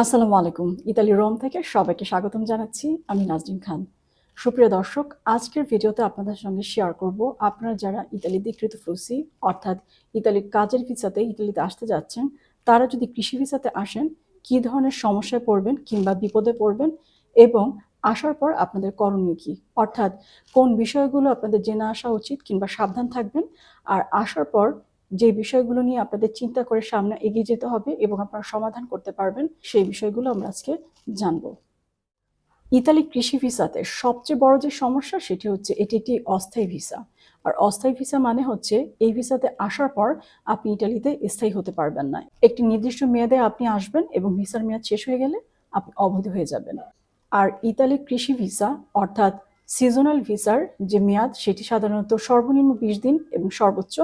আসসালামু আলাইকুম। Italy Rome থেকে সবাইকে স্বাগতম জানাচ্ছি। আমি নাজরিন খান। সুপ্রিয় দর্শক, আজকের ভিডিওতে আপনাদের সঙ্গে শেয়ার করব আপনারা যারা ইতালি দিকৃত ফ্লুসি, অর্থাৎ ইতালির কাজের ভিসাতে ইতালিতে আসতে যাচ্ছেন, তারা যদি কৃষি ভিসাতে আসেন, কী ধরনের সমস্যায় পড়বেন কিংবা বিপদে পড়বেন এবং আসার পর আপনাদের করণীয় কি? অর্থাৎ কোন বিষয়গুলো আপনাদের জেনে আসা উচিত কিংবা সাবধান থাকবেন, আর আসার পর যে বিষয়গুলো নিয়ে আপনাদের চিন্তা করে সামনে এগিয়ে যেতে হবে এবং আপনারা সমাধান করতে পারবেন, সেই বিষয়গুলো আমরা আজকে জানব। ইতালি কৃষি ভিসাতে সবচেয়ে বড় যে সমস্যা সেটি হচ্ছে এটি একটি অস্থায়ী ভিসা। আর অস্থায়ী ভিসা মানে হচ্ছে এই ভিসাতে আসার পর আপনি ইটালিতে স্থায়ী হতে পারবেন না। একটি নির্দিষ্ট মেয়াদে আপনি আসবেন এবং ভিসার মেয়াদ শেষ হয়ে গেলে আপনি অবৈধ হয়ে যাবেন। আর ইতালি কৃষি ভিসা অর্থাৎ সিজনাল ভিসার যে মেয়াদ, সেটি সাধারণত সর্বনিম্ন বিশ দিন এবং সর্বোচ্চ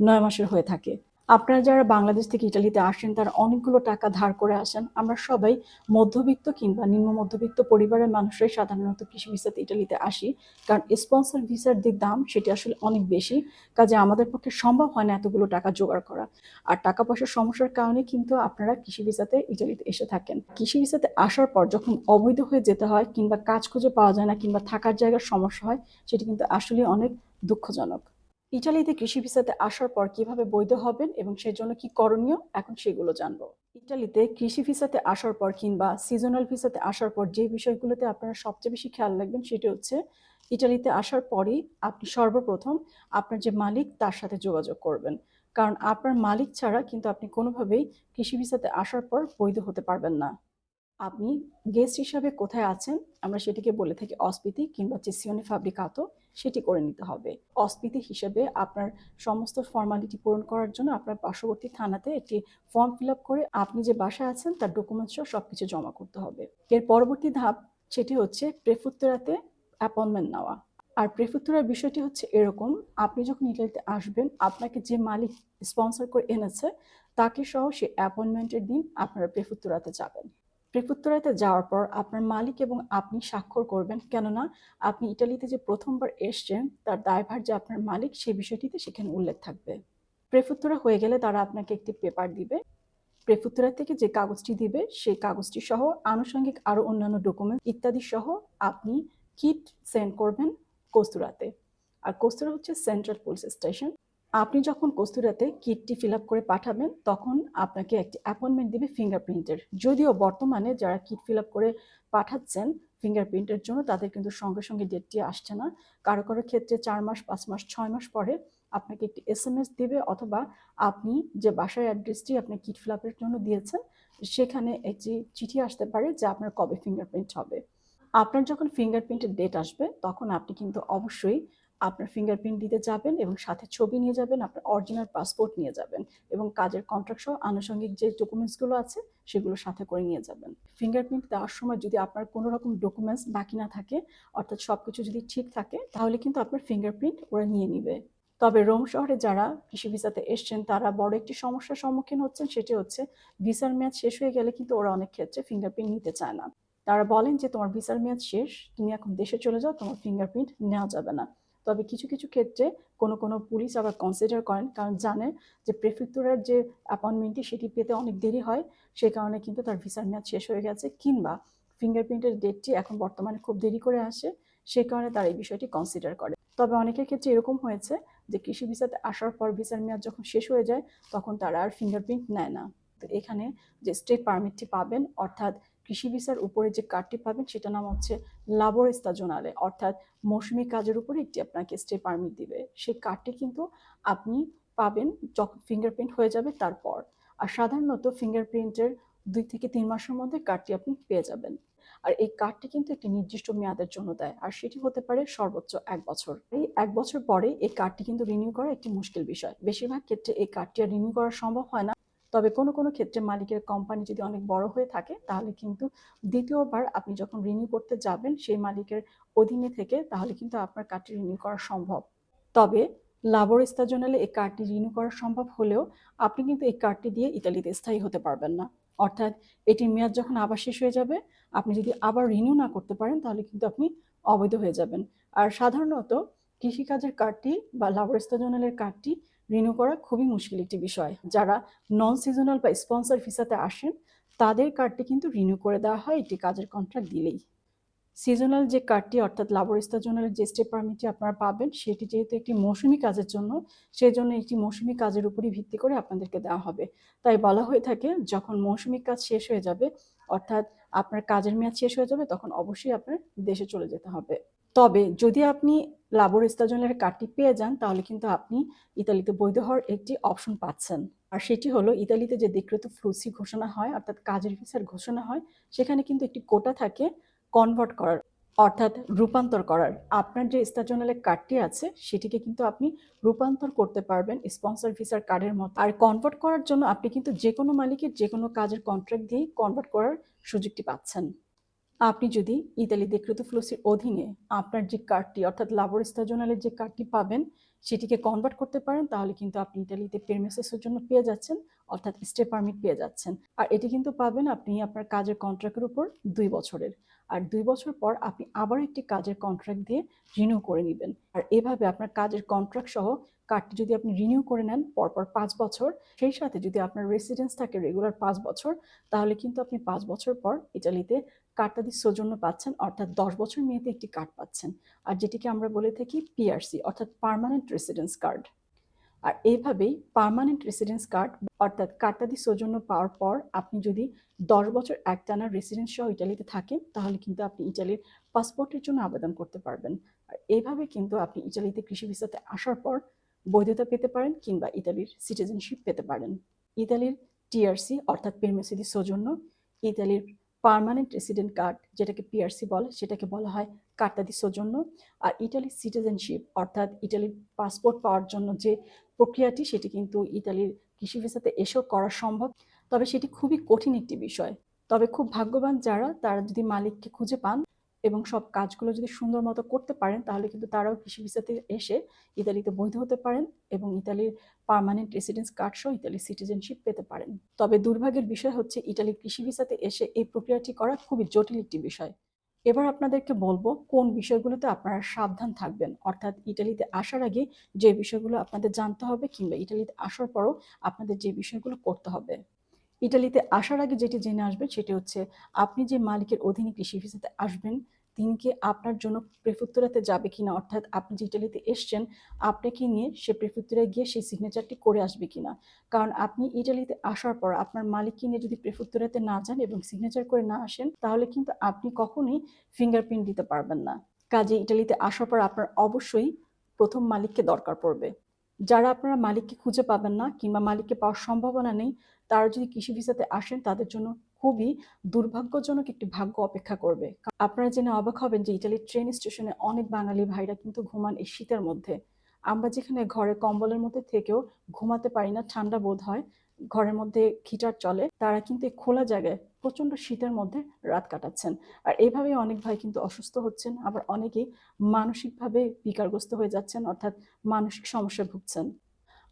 নয় মাসের হয়ে থাকে। আপনারা যারা বাংলাদেশ থেকে ইটালিতে আসেন, তারা অনেকগুলো টাকা ধার করে আসেন। আমরা সবাই মধ্যবিত্ত কিংবা নিম্ন মধ্যবিত্ত পরিবারের মানুষরাই সাধারণত কৃষি ভিসাতে ইটালিতে আসি। কারণ স্পন্সর ভিসার যে দাম, সেটি আসলে অনেক বেশি। কাজে আমাদের পক্ষে সম্ভব হয় না এতগুলো টাকা জোগাড় করা। আর টাকা পয়সার সমস্যার কারণে কিন্তু আপনারা কৃষি ভিসাতে ইটালিতে এসে থাকেন। কৃষি ভিসাতে আসার পর যখন অবৈধ হয়ে যেতে হয় কিংবা কাজ খুঁজে পাওয়া যায় না কিংবা থাকার জায়গার সমস্যা হয়, সেটি কিন্তু আসলে অনেক দুঃখজনক। ইটালিতে কৃষি ভিসাতে আসার পর কীভাবে বৈধ হবেন এবং সেজন্য কি করণীয়? এখন সেগুলো জানব। ইটালিতে কৃষি ভিসাতে আসার পর কিংবা সিজনাল ভিসাতে আসার পর যে বিষয়গুলোতে আপনারা সবচেয়ে বেশি খেয়াল রাখবেন সেটি হচ্ছে, ইটালিতে আসার পরেই আপনি সর্বপ্রথম আপনার যে মালিক তার সাথে যোগাযোগ করবেন। কারণ আপনার মালিক ছাড়া কিন্তু আপনি কোনোভাবেই কৃষি ভিসাতে আসার পর বৈধ হতে পারবেন না। আপনি গেস্ট হিসাবে কোথায় আছেন? আমরা সেটিকে বলে থাকি অস্পিতি কিংবা চেসিওনে ফাব্রিকাতো। সেটি করে নিতে হবে। অস্পিতি হিসেবে আপনার সমস্ত ফর্মালিটি পূরণ করার জন্য আপনার পার্শ্ববর্তী থানাতে একটি ফর্ম ফিল করে আপনি যে বাসায় আছেন তার ডকুমেন্টস সহ সব কিছু জমা করতে হবে। এর পরবর্তী ধাপ সেটি হচ্ছে প্রেফুত্তরাতে অ্যাপয়েন্টমেন্ট নেওয়া। আর প্রেফুত্তরার বিষয়টি হচ্ছে এরকম, আপনি যখন ইটালিতে আসবেন, আপনাকে যে মালিক স্পন্সর করে এনেছে, তাকে সহ সে অ্যাপয়েন্টমেন্টের দিন আপনারা প্রেফুত্তরাতে যাবেন। প্রেফুত্তরাতে যাওয়ার পর আপনার মালিক এবং আপনি স্বাক্ষর করবেন। কেননা, আপনি ইটালিতে যে প্রথমবার এসছেন, তার দায়ভার যে আপনার মালিক, সেই বিষয়টিতে সেখানে উল্লেখ থাকবে। প্রেফুত্তরা হয়ে গেলে তারা আপনাকে একটি পেপার দিবে। প্রেফুত্তরা থেকে যে কাগজটি দিবে, সেই কাগজটি সহ আনুষঙ্গিক আরও অন্যান্য ডকুমেন্ট ইত্যাদি সহ আপনি কিট সেন্ড করবেন কস্তুরাতে। আর কস্তুরা হচ্ছে সেন্ট্রাল পুলিশ স্টেশন আপনি যখন কস্তুরাতে কিটটি ফিল আপ করে পাঠাবেন, তখন আপনাকে একটি অ্যাপয়েন্টমেন্ট দিবে ফিঙ্গারপ্রিন্টের যদিও বর্তমানে যারা কিট ফিল আপ করে পাঠাচ্ছেন ফিঙ্গারপ্রিন্টের জন্য, তাদের কিন্তু সঙ্গে সঙ্গে ডেটটি আসছে না। কারও কারও ক্ষেত্রে চার মাস, পাঁচ মাস, ছয় মাস পরে আপনাকে একটি এস এম এস দিবে অথবা আপনি যে বাসার অ্যাড্রেসটি আপনি কিট ফিল আপের জন্য দিয়েছেন, সেখানে একটি চিঠি আসতে পারে যে আপনার কবে ফিঙ্গারপ্রিন্ট হবে। আপনার যখন ফিঙ্গারপ্রিন্টের ডেট আসবে, তখন আপনি কিন্তু অবশ্যই আপনার ফিঙ্গারপ্রিন্ট দিতে যাবেন এবং সাথে ছবি নিয়ে যাবেন, আপনার অরিজিনাল পাসপোর্ট নিয়ে যাবেন এবং কাজের কন্ট্রাক্ট সহ আনুষঙ্গিক যে ডকুমেন্টসগুলো আছে সেগুলো সাথে করে নিয়ে যাবেন। ফিঙ্গারপ্রিন্ট দেওয়ার সময় যদি আপনার কোনো রকম ডকুমেন্টস বাকি না থাকে, অর্থাৎ সব কিছু যদি ঠিক থাকে, তাহলে কিন্তু আপনার ফিঙ্গারপ্রিন্ট ওরা নিয়ে নিবে। তবে রোম শহরে যারা কৃষি ভিসাতে এসছেন, তারা বড় একটি সমস্যার সম্মুখীন হচ্ছেন, সেটি হচ্ছে ভিসার মেয়াদ শেষ হয়ে গেলে কিন্তু ওরা অনেক ক্ষেত্রে ফিঙ্গারপ্রিন্ট নিতে চায় না। তারা বলেন যে, তোমার ভিসার মেয়াদ শেষ, তুমি এখন দেশে চলে যাও, তোমার ফিঙ্গারপ্রিন্ট নেওয়া যাবে না। তবে কিছু কিছু ক্ষেত্রে কোনো কোনো পুলিশ আবার কনসিডার করেন। কারণ জানে যে প্রেফেক্টরের যে অ্যাপয়েন্টমেন্টটি সেটি পেতে অনেক দেরি হয়। সে কারণে কিন্তু তার ভিসার মেয়াদ শেষ হয়ে গেছে কিংবা ফিঙ্গারপ্রিন্টের ডেটটি এখন বর্তমানে খুব দেরি করে আসে। সে কারণে তার এই বিষয়টি কনসিডার করে। তবে অনেকের ক্ষেত্রে এরকম হয়েছে যে কৃষি ভিসাতে আসার পর ভিসার মেয়াদ যখন শেষ হয়ে যায়, তখন তারা আর ফিঙ্গারপ্রিন্ট নেয় না। তো এখানে যে স্টেট পারমিটটি পাবেন, অর্থাৎ কৃষি ভিসার উপরে যে কার্ডটি পাবেন সেটা নাম হচ্ছে লাবর স্তাজনালে। অর্থাৎ মৌসুমি কাজের উপরে একটি আপনাকে স্টে পারমিট দিবে। সেই কার্ডটি কিন্তু আপনি পাবেন যখন ফিঙ্গারপ্রিন্ট হয়ে যাবে তারপর। আর সাধারণত ফিঙ্গারপ্রিন্টের দুই থেকে তিন মাসের মধ্যে কার্ডটি আপনি পেয়ে যাবেন। আর এই কার্ডটি কিন্তু একটি নির্দিষ্ট মেয়াদের জন্য দেয়, আর সেটি হতে পারে সর্বোচ্চ এক বছর। এই এক বছর পরে এই কার্ডটি কিন্তু রিনিউ করা একটি মুশকিল বিষয়। বেশিরভাগ ক্ষেত্রে এই কার্ডটি আর রিনিউ করা সম্ভব হয় না। তবে কোনো কোনো ক্ষেত্রে মালিকের কোম্পানি যদি অনেক বড় হয়ে থাকে, তাহলে কিন্তু দ্বিতীয়বার আপনি যখন রিনিউ করতে যাবেন, সেই মালিকের অধীনে থেকে তাহলে কিন্তু আপনার কার্ডটি রিনিউ করা সম্ভব। তবে লাবর স্তাজনালে এই কার্ডটি রিনিউ করা সম্ভব হলেও আপনি কিন্তু এই কার্ডটি দিয়ে ইতালিতে স্থায়ী হতে পারবেন না। অর্থাৎ এটির মেয়াদ যখন আবার শেষ হয়ে যাবে, আপনি যদি আবার রিনিউ না করতে পারেন, তাহলে কিন্তু আপনি অবৈধ হয়ে যাবেন। আর সাধারণত কৃষিকাজের কার্ডটি বা লাবর স্তাজনালের কার্ডটি রিনিউ করা খুবই মুশকিল একটি বিষয়। যারা নন সিজনাল বা স্পন্সর ভিসাতে আসেন, তাদের কার্ডটি কিন্তু রিনিউ করে দেওয়া হয় একটি কাজের কন্ট্রাক্ট দিলেই। সিজনাল যে কার্ডটি অর্থাৎ লাবর স্টাজনালের যে স্টে পারমিটটি আপনারা পাবেন, সেটি যেহেতু একটি মৌসুমী কাজের জন্য সেই জন্য একটি মৌসুমী কাজের উপরই ভিত্তি করে আপনাদেরকে দেওয়া হবে। তাই বলা হয়ে থাকে, যখন মৌসুমী কাজ শেষ হয়ে যাবে, অর্থাৎ আপনার কাজের মেয়াদ শেষ হয়ে যাবে, তখন অবশ্যই আপনার দেশে চলে যেতে হবে। তবে যদি আপনি লাবর স্তাজনের কার্ডটি পেয়ে যান, তাহলে কিন্তু আপনি ইতালিতে বৈধ হওয়ার একটি অপশন পাচ্ছেন। আর সেটি হলো, ইতালিতে যে ডিক্রেত ফ্লুসি ঘোষণা হয়, অর্থাৎ কাজের ভিসার ঘোষণা হয়, সেখানে কিন্তু একটি কোটা থাকে কনভার্ট করার, অর্থাৎ রূপান্তর করার। আপনার যে স্টাজনালের কার্ডটি আছে, সেটিকে কিন্তু আপনি রূপান্তর করতে পারবেন স্পন্সর ভিসার কার্ডের মতো। আর কনভার্ট করার জন্য আপনি কিন্তু যে কোনো মালিকের যে কোনো কাজের কন্ট্রাক্ট দিয়েই কনভার্ট করার সুযোগটি পাচ্ছেন। আপনি যদি ইতালি দেখৃত ফ্লুসির অধীনে আপনার যে কার্ডটি, অর্থাৎ লাবর স্টাজনালের যে কার্ডটি পাবেন, সেটিকে কনভার্ট করতে পারেন, তাহলে কিন্তু আপনি ইতালিতে পেরমেসেসের জন্য পেয়ে যাচ্ছেন, অর্থাৎ স্টে পারমিট পেয়ে যাচ্ছেন। আর এটি কিন্তু পাবেন আপনি আপনার কাজের কন্ট্রাক্টের উপর দুই বছরের। আর দুই বছর পর আপনি আবার একটি কাজের কন্ট্রাক্ট দিয়ে রিনিউ করে নেবেন। আর এভাবে আপনার কাজের কন্ট্রাক্ট সহ কার্ডটি যদি আপনি রিনিউ করে নেন, পরপর পাঁচ বছর, সেই সাথে যদি আপনার রেসিডেন্স থাকে রেগুলার পাঁচ বছর, তাহলে কিন্তু আপনি পাঁচ বছর পর ইটালিতে কার্ডটাদি সৌজন্য পাচ্ছেন, অর্থাৎ দশ বছর মেয়েতে একটি কার্ড পাচ্ছেন। আর যেটিকে আমরা বলে থাকি পিআরসি অর্থাৎ পার্মানেন্ট রেসিডেন্স কার্ড আর এইভাবেই পার্মানেন্ট রেসিডেন্স কার্ড অর্থাৎ কার্ডটাদি সৌজন্য পাওয়ার পর আপনি যদি দশ বছর একটানা রেসিডেন্স সহ ইটালিতে থাকেন, তাহলে কিন্তু আপনি ইটালির পাসপোর্টের জন্য আবেদন করতে পারবেন। আর এইভাবে কিন্তু আপনি ইটালিতে কৃষি ভিসাতে আসার পর বৈধতা পেতে পারেন কিংবা ইতালির সিটিজেনশিপ পেতে পারেন। ইতালির টিআরসি অর্থাৎ পেরমেসিদি সৌজন্য, ইতালির পার্মানেন্ট রেসিডেন্ট কার্ড যেটাকে পিআরসি বলে, সেটাকে বলা হয় কার্তাদি জন্য আর ইটালির সিটিজেনশিপ অর্থাৎ ইটালির পাসপোর্ট পাওয়ার জন্য যে প্রক্রিয়াটি, সেটি কিন্তু ইতালির কৃষি ভিসাতে এসেও করা সম্ভব। তবে সেটি খুবই কঠিন একটি বিষয়। তবে খুব ভাগ্যবান যারা, তারা যদি মালিককে খুঁজে পান এবং সব কাজগুলো যদি সুন্দর মতো করতে পারেন, তাহলে কিন্তু তারাও কৃষি ভিসাতে এসে ইতালিতে বৈধ হতে পারেন এবং ইতালির পার্মানেন্ট রেসিডেন্স কার্ড সহ ইতালির সিটিজেনশিপ পেতে পারেন। তবে দুর্ভাগ্যের বিষয় হচ্ছে ইতালির কৃষি ভিসাতে এসে এই প্রক্রিয়াটি করা খুবই জটিল একটি বিষয়। এবার আপনাদেরকে বলব কোন বিষয়গুলোতে আপনারা সাবধান থাকবেন। অর্থাৎ ইটালিতে আসার আগে যে বিষয়গুলো আপনাদের জানতে হবে কিংবা ইটালিতে আসার পরও আপনাদের যে বিষয়গুলো করতে হবে। ইটালিতে আসার আগে যেটি জেনে আসবেন সেটি হচ্ছে, আপনি যে মালিকের অধীনে কৃষি ভিসাতে আসবেন, তিনি কি আপনার জন্য প্রেফুত্তরাতে যাবে কিনা? অর্থাৎ আপনি যে ইটালিতে এসছেন, আপনাকে নিয়ে সে প্রেফুত্তরায় গিয়ে সেই সিগনেচারটি করে আসবে কিনা? কারণ আপনি ইটালিতে আসার পর আপনার মালিককে নিয়ে যদি প্রেফুত্তরাতে না যান এবং সিগনেচার করে না আসেন, তাহলে কিন্তু আপনি কখনোই ফিঙ্গারপ্রিন্ট দিতে পারবেন না। কাজে ইটালিতে আসার পর আপনার অবশ্যই প্রথম মালিককে দরকার পড়বে। যারা আপনারা মালিককে খুঁজে পাবেন না কিংবা মালিককে পাওয়ার সম্ভাবনা নেই তারা যদি কৃষি ভিসাতে আসেন, তাদের জন্য খুবই দুর্ভাগ্যজনক একটি ভাগ্য অপেক্ষা করবে। আপনারা জেনে অবাক হবেন যে ইটালির ট্রেন স্টেশনে অনেক বাঙালি ভাইরা কিন্তু ঘুমান এই শীতের মধ্যে। আমরা যেখানে ঘরে কম্বলের মধ্যে থেকেও ঘুমাতে পারি না, ঠান্ডা বোধ হয়, ঘরের মধ্যে হিটার চলে, তারা কিন্তু খোলা জায়গায় প্রচণ্ড শীতের মধ্যে রাত কাটাচ্ছেন। আর এইভাবেই অনেক ভাই কিন্তু অসুস্থ হচ্ছেন, আবার অনেকেই মানসিকভাবে বিকারগ্রস্ত হয়ে যাচ্ছেন, অর্থাৎ মানসিক সমস্যায় ভুগছেন।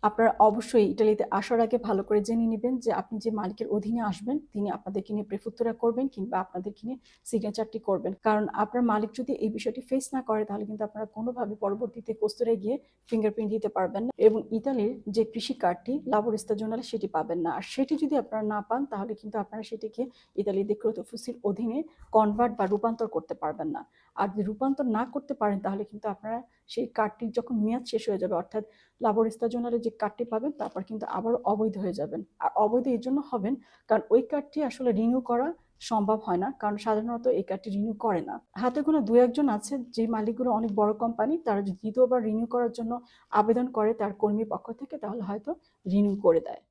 আপনারা অবশ্যই ইটালিতে আসার আগে ভালো করে জেনে নেবেন যে আপনি যে মালিকের অধীনে আসবেন, তিনি আপনাদেরকে নিয়ে প্রেফুত্তরা করবেন কিংবা আপনাদেরকে নিয়ে সিগনেচারটি করবেন। কারণ আপনার মালিক যদি এই বিষয়টি ফেস না করে, তাহলে কিন্তু আপনারা কোনোভাবে পরবর্তীতে কোস্তরে গিয়ে ফিঙ্গারপ্রিন্ট দিতে পারবেন না এবং ইতালির যে কৃষি কার্ডটি লাবরিস্তা জোনালে সেটি পাবেন না। আর সেটি যদি আপনারা না পান, তাহলে কিন্তু আপনারা সেটিকে ইতালি দেখক্রত ফুসির অধীনে কনভার্ট বা রূপান্তর করতে পারবেন না। আর যদি রূপান্তর না করতে পারেন, তাহলে কিন্তু আপনারা সেই কার্ডটির যখন মেয়াদ শেষ হয়ে যাবে, অর্থাৎ লাবরিস্তা জোনালের যে কার্ডটি পাবেন, তারপর কিন্তু আবারও অবৈধ হয়ে যাবেন। আর অবৈধ এই জন্য হবেন, কারণ ওই কার্ডটি আসলে রিনিউ করা সম্ভব হয় না, কারণ সাধারণত এই কার্ডটি রিনিউ করে না। হাতে কোনো দু একজন আছে, যে মালিকগুলো অনেক বড় কোম্পানি তারা যদি দ্বিতীয়বার রিনিউ করার জন্য আবেদন করে তার কর্মীর পক্ষ থেকে, তাহলে হয়তো রিনিউ করে দেয়।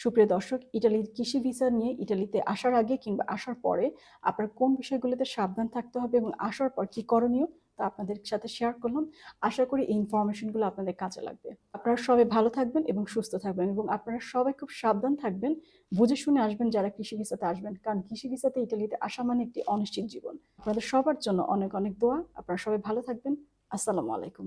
সুপ্রিয় দর্শক, ইটালির কৃষি ভিসা নিয়ে ইটালিতে আসার আগে কিংবা আসার পরে আপনার কোন বিষয়গুলোতে সাবধান থাকতে হবে এবং আসার পর কি করণীয় তা আপনাদের সাথে শেয়ার করলাম। আশা করি এই ইনফরমেশনগুলো আপনাদের কাজে লাগবে। আপনারা সবাই ভালো থাকবেন এবং সুস্থ থাকবেন এবং আপনারা সবাই খুব সাবধান থাকবেন, বুঝে শুনে আসবেন যারা কৃষি ভিসাতে আসবেন। কারণ কৃষি ভিসাতে ইটালিতে আসা মানে একটি অনিশ্চিত জীবন। আপনাদের সবার জন্য অনেক অনেক দোয়া। আপনারা সবাই ভালো থাকবেন। আসসালামু আলাইকুম।